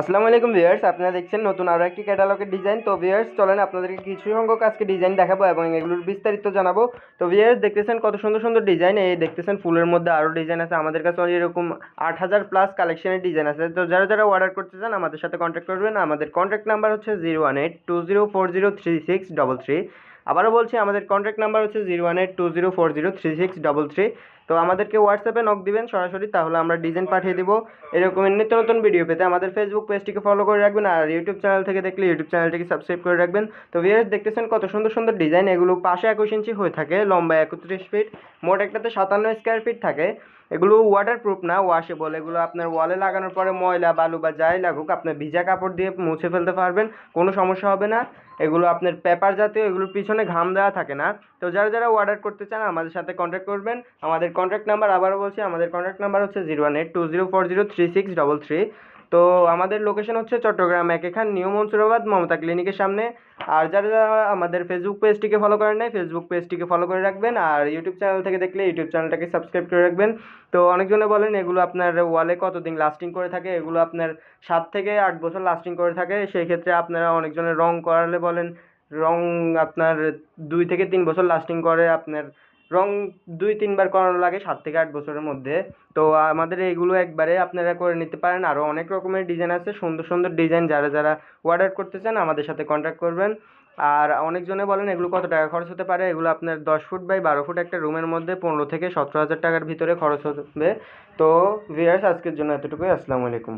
আসসালামু আলাইকুম ভিউয়ার্স, আপনারা দেখছেন নতুন আরও একটি ক্যাটালগের ডিজাইন। তো ভিউয়ার্স, চলেন আপনাদেরকে কিছু সংখ্যক আজকে ডিজাইন দেখাবো এবং এগুলোর বিস্তারিত জানাব। তো ভিউয়ার্স, দেখতেছেন কত সুন্দর সুন্দর ডিজাইন। এই দেখতেছেন ফুলের মধ্যে আরও ডিজাইন আছে। আমাদের কাছে এরকম আট হাজার প্লাস কালেকশনের ডিজাইন আছে। তো যারা যারা অর্ডার করতে চান, আমাদের সাথে কন্ট্যাক্ট করবেন আমাদের কন্ট্যাক্ট নাম্বার হচ্ছে zero one eight two zero four zero three six double three আবারও বলছি, আমাদের কন্ট্যাক্ট নাম্বার হচ্ছে zero one eight two zero four zero three six double three তো আমাদেরকে হোয়াটসঅ্যাপে নক দিবেন সরাসরি, তাহলে আমরা ডিজাইন পাঠিয়ে দিব এরকম নিত্য নতুন ভিডিও পেতে। আমাদের ফেসবুক পেজটিকে ফলো করে রাখবেন আর ইউটিউব চ্যানেল থেকে দেখলে ইউটিউব চ্যানেলটিকে সাবস্ক্রাইব করে রাখবেন। তো ভিয়ার্স দেখতেছেন কত সুন্দর সুন্দর ডিজাইন এগুলো পাশে একুশ ইঞ্চি হয়ে থাকে, লম্বা একত্রিশ ফিট মোট একটাতে সাতান্ন স্কোয়ার ফিট থাকে। এগুলো ওয়াটার প্রুফ না ওয়াশেবল এগুলো আপনার ওয়ালে লাগানোর পরে ময়লা, বালু বা যাই লাগুক আপনার ভিজা কাপড় দিয়ে মুছে ফেলতে পারবেন, কোনো সমস্যা হবে না। এগুলো আপনার পেপার জাতীয়, এগুলোর পিছনে ঘাম দেওয়া থাকে না। তো যারা যারা অর্ডার করতে চান, আমাদের সাথে কন্ট্যাক্ট করবেন। আমাদের কন্ট্যাক্ট নাম্বার আবারও বলছি, আমাদের কন্ট্যাক্ট নাম্বার হচ্ছে zero one eight two zero four zero three six double three তো আমাদের লোকেশন হচ্ছে চট্টগ্রাম একেখান নিউ মনসুরাবাদ, মমতা ক্লিনিকের সামনে। আর যারা যারা আমাদের ফেসবুক পেজটিকে ফলো করেন নাই ফেসবুক পেজটিকে ফলো করে রাখবেন। আর ইউটিউব চ্যানেল থেকে দেখলে ইউটিউব চ্যানেলটাকে সাবস্ক্রাইব করে রাখবেন। তো অনেকজনে বলেন, এগুলো আপনার ওয়ালে কতদিন লাস্টিং করে থাকে? এগুলো আপনার সাত থেকে আট বছর লাস্টিং করে থাকে। সেই ক্ষেত্রে আপনারা অনেকজনের রং করালে বলেন রং আপনার দুই থেকে তিন বছর লাস্টিং করে আপনার রং দুই তিনবার করানো লাগে সাত থেকে আট বছরের মধ্যে। তো আমাদের এইগুলো একবারে আপনারা করে নিতে পারেন। আরও অনেক রকমের ডিজাইন আছে। সুন্দর সুন্দর ডিজাইন যারা যারা অর্ডার করতে চান, আমাদের সাথে কন্ট্যাক্ট করবেন। আর অনেকজনে বলেন, এগুলো কত টাকা খরচ হতে পারে? এগুলো আপনার দশ ফুট বাই বারো ফুট একটা রুমের মধ্যে পনেরো থেকে সতেরো হাজার টাকার ভিতরে খরচ হবে। তো ভিয়ার্স আজকের জন্য এতটুকুই। আসসালামু আলাইকুম।